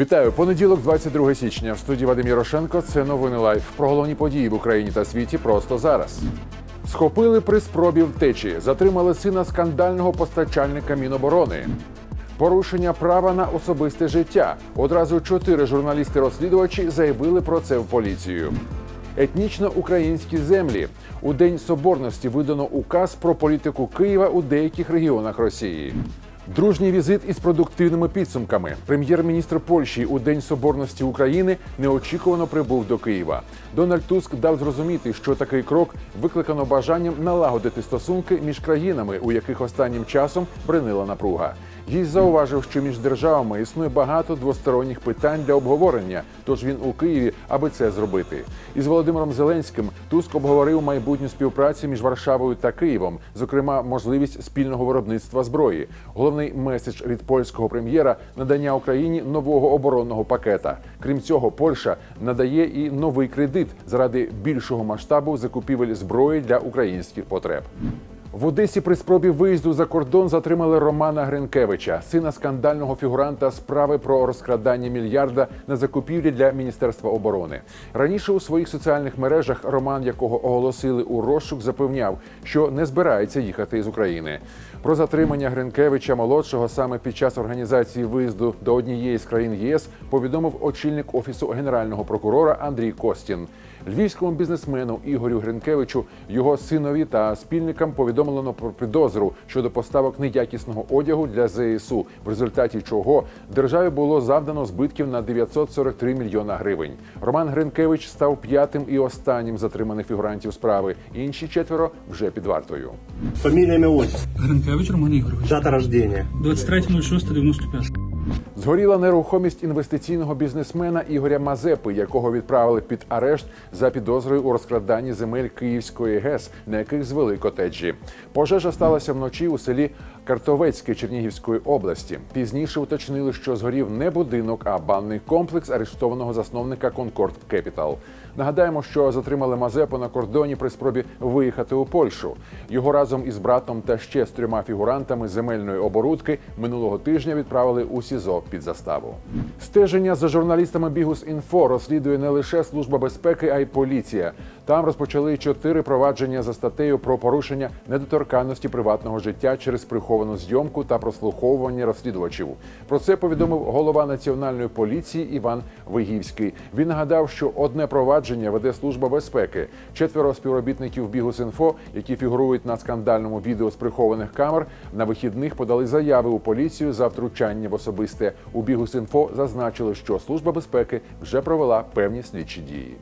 Вітаю понеділок, 22 січня. В студії Вадим Ярошенко. Це новини лайф. Про головні події в Україні та світі просто зараз. Схопили при спробі втечі, затримали сина скандального постачальника Міноборони. Порушення права на особисте життя. Одразу чотири журналісти-розслідувачі заявили про це в поліцію. Етнічно українські землі у день соборності видано указ про політику Києва у деяких регіонах Росії. Дружній візит із продуктивними підсумками. Прем'єр-міністр Польщі у День Соборності України неочікувано прибув до Києва. Дональд Туск дав зрозуміти, що такий крок викликано бажанням налагодити стосунки між країнами, у яких останнім часом бринила напруга. Гість зауважив, що між державами існує багато двосторонніх питань для обговорення. Тож він у Києві, аби це зробити. Із Володимиром Зеленським Туск обговорив майбутню співпрацю між Варшавою та Києвом, зокрема, можливість спільного виробництва зброї. Головний меседж від польського прем'єра надання Україні нового оборонного пакета. Крім цього, Польща надає і новий кредит заради більшого масштабу закупівель зброї для українських потреб. В Одесі при спробі виїзду за кордон затримали Романа Гринкевича, сина скандального фігуранта справи про розкрадання мільярда на закупівлі для Міністерства оборони. Раніше у своїх соціальних мережах Роман, якого оголосили у розшук, запевняв, що не збирається їхати з України. Про затримання Гринкевича молодшого саме під час організації виїзду до однієї з країн ЄС повідомив очільник офісу генерального прокурора Андрій Костін. Львівському бізнесмену Ігорю Гринкевичу, його синові та спільникам повідомлено про підозру щодо поставок неякісного одягу для ЗСУ, в результаті чого державі було завдано збитків на 943 мільйона гривень. Роман Гринкевич став п'ятим і останнім затриманих фігурантів справи. Інші четверо вже під вартою. Имя, отчество. Гринкевич Роман Ігорович. Дата рождения. 23.06.95. Згоріла нерухомість інвестиційного бізнесмена Ігоря Мазепи, якого відправили під арешт за підозрою у розкраданні земель Київської ГЕС, на яких звели котеджі. Пожежа сталася вночі у селі Картовецьке Чернігівської області. Пізніше уточнили, що згорів не будинок, а банний комплекс арештованого засновника Конкорд Кепітал. Нагадаємо, що затримали Мазепу на кордоні при спробі виїхати у Польщу. Його разом із братом та ще з трьома фігурантами земельної оборудки минулого тижня відправили у СІЗО під заставу. Стеження за журналістами Бігус Інфо розслідує не лише служба безпеки, а й поліція. Там розпочали чотири провадження за статтею про порушення недоторканності приватного життя через приховану зйомку та прослуховування розслідувачів. Про це повідомив голова національної поліції Іван Вигівський. Він нагадав, що одне провадження веде служба безпеки. Четверо співробітників Бігус.Інфо, які фігурують на скандальному відео з прихованих камер, на вихідних подали заяви у поліцію за втручання в особисте. У Бігус.Інфо зазначили, що служба безпеки вже провела певні слідчі дії.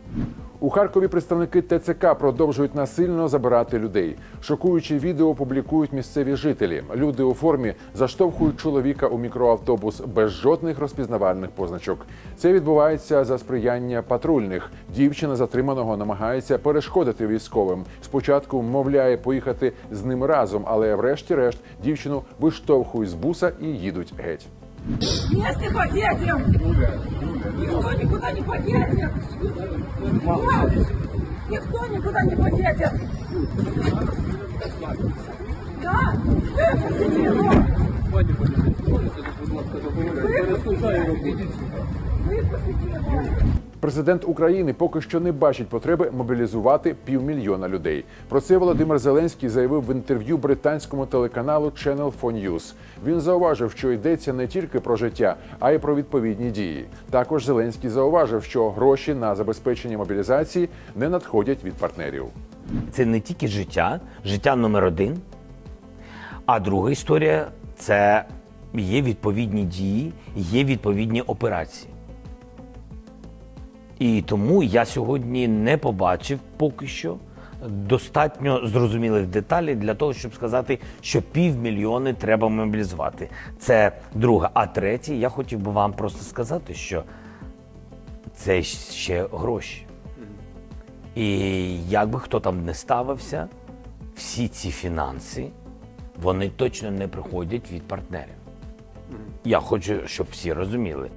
У Харкові представники ТЦК продовжують насильно забирати людей. Шокуючі відео публікують місцеві жителі. Люди у формі заштовхують чоловіка у мікроавтобус без жодних розпізнавальних позначок. Це відбувається за сприяння патрульних. Дівчина затриманого намагається перешкодити військовим. Спочатку вмовляє поїхати з ним разом, але врешті-решт дівчину виштовхують з буса і їдуть геть. Вместе поедем! Никто никуда не поедет! Никто никуда не поедет! Да! Выпустите его! Выпустите его! Президент України поки що не бачить потреби мобілізувати півмільйона людей. Про це Володимир Зеленський заявив в інтерв'ю британському телеканалу Channel 4 News. Він зауважив, що йдеться не тільки про життя, а й про відповідні дії. Також Зеленський зауважив, що гроші на забезпечення мобілізації не надходять від партнерів. Це не тільки життя, життя номер один. А друга історія це є відповідні дії, є відповідні операції. І тому я сьогодні не побачив поки що достатньо зрозумілих деталей для того, щоб сказати, що півмільйони треба мобілізувати. Це друге. А третє, я хотів би вам просто сказати, що це ще гроші. І як би хто там не ставився, всі ці фінанси вони точно не приходять від партнерів. Я хочу, щоб всі розуміли.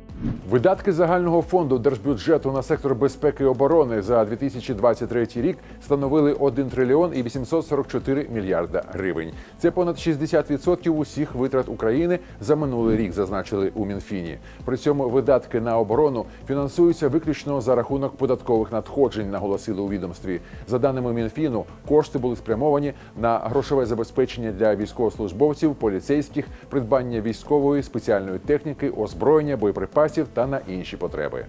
Видатки загального фонду держбюджету на сектор безпеки і оборони за 2023 рік становили 1 трильйон і 844 мільярда гривень. Це понад 60% усіх витрат України за минулий рік, зазначили у Мінфіні. При цьому видатки на оборону фінансуються виключно за рахунок податкових надходжень, наголосили у відомстві. За даними Мінфіну, кошти були спрямовані на грошове забезпечення для військовослужбовців, поліцейських, придбання військової спеціальної техніки, озброєння, боєприпасів та на інші потреби.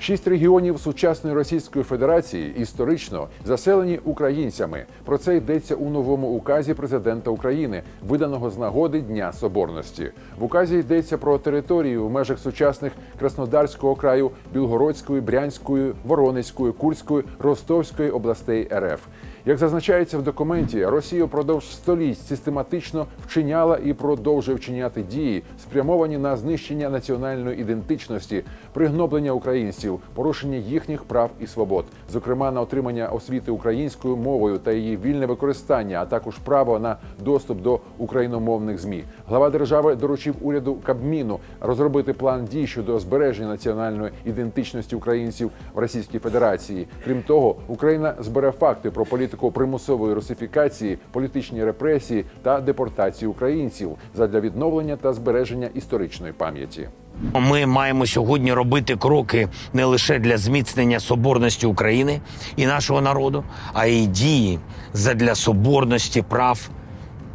Шість регіонів сучасної Російської Федерації історично заселені українцями. Про це йдеться у новому указі президента України, виданого з нагоди Дня Соборності. В указі йдеться про території в межах сучасних Краснодарського краю, Білгородської, Брянської, Воронезької, Курської, Ростовської областей РФ. Як зазначається в документі, Росія впродовж століть систематично вчиняла і продовжує вчиняти дії, спрямовані на знищення національної ідентичності, пригноблення українців, порушення їхніх прав і свобод, зокрема на отримання освіти українською мовою та її вільне використання, а також право на доступ до україномовних змі. Глава держави доручив уряду Кабміну розробити план дій щодо збереження національної ідентичності українців в Російській Федерації. Крім того, Україна збере факти про політику примусової русифікації, політичні репресії та депортації українців задля відновлення та збереження історичної пам'яті. Ми маємо сьогодні робити кроки не лише для зміцнення соборності України і нашого народу, а й дії задля соборності прав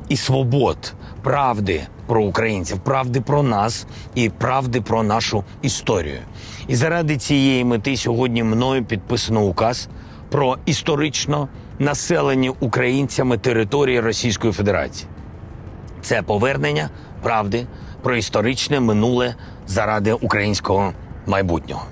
і свобод, правди про українців, правди про нас і правди про нашу історію. І заради цієї мети сьогодні мною підписано указ про історично населені українцями території Російської Федерації. Це повернення правди про історичне минуле заради українського майбутнього.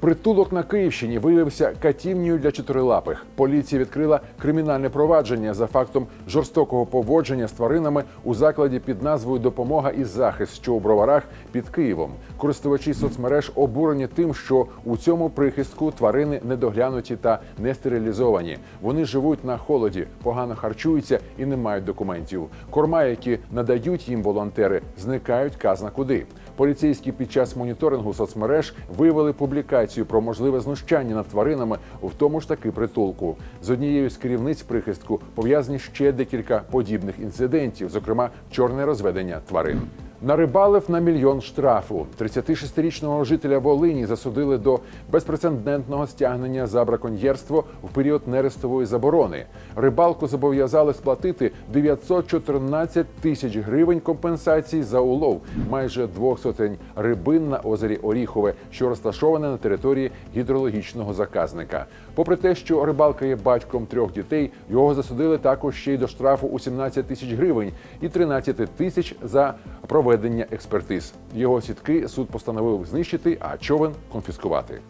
Притулок на Київщині виявився катівнею для чотирилапих. Поліція відкрила кримінальне провадження за фактом жорстокого поводження з тваринами у закладі під назвою Допомога і захист, що у броварах під Києвом. Користувачі соцмереж обурені тим, що у цьому прихистку тварини недоглянуті та не стерилізовані. Вони живуть на холоді, погано харчуються і не мають документів. Корма, які надають їм волонтери, зникають казна куди. Поліцейські під час моніторингу соцмереж виявили публікацію про можливе знущання над тваринами в тому ж таки притулку. З однією з керівниць прихистку пов'язані ще декілька подібних інцидентів, зокрема чорне розведення тварин. Нарибалив на мільйон штрафу. 36-річного жителя Волині засудили до безпрецедентного стягнення за браконьєрство в період нерестової заборони. Рибалку зобов'язали сплатити 914 тисяч гривень компенсації за улов майже двох сотень рибин на озері Оріхове, що розташоване на території гідрологічного заказника. Попри те, що рибалка є батьком трьох дітей, його засудили також ще й до штрафу у 17 тисяч гривень і 13 тисяч за проведення експертиз. Його сітки суд постановив знищити, а човен конфіскувати.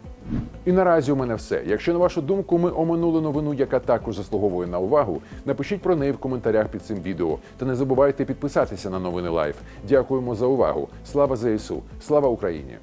І наразі у мене все. Якщо на вашу думку ми оминули новину, яка також заслуговує на увагу, напишіть про неї в коментарях під цим відео. Та не забувайте підписатися на новини Лайф. Дякуємо за увагу. Слава ЗСУ! Слава Україні!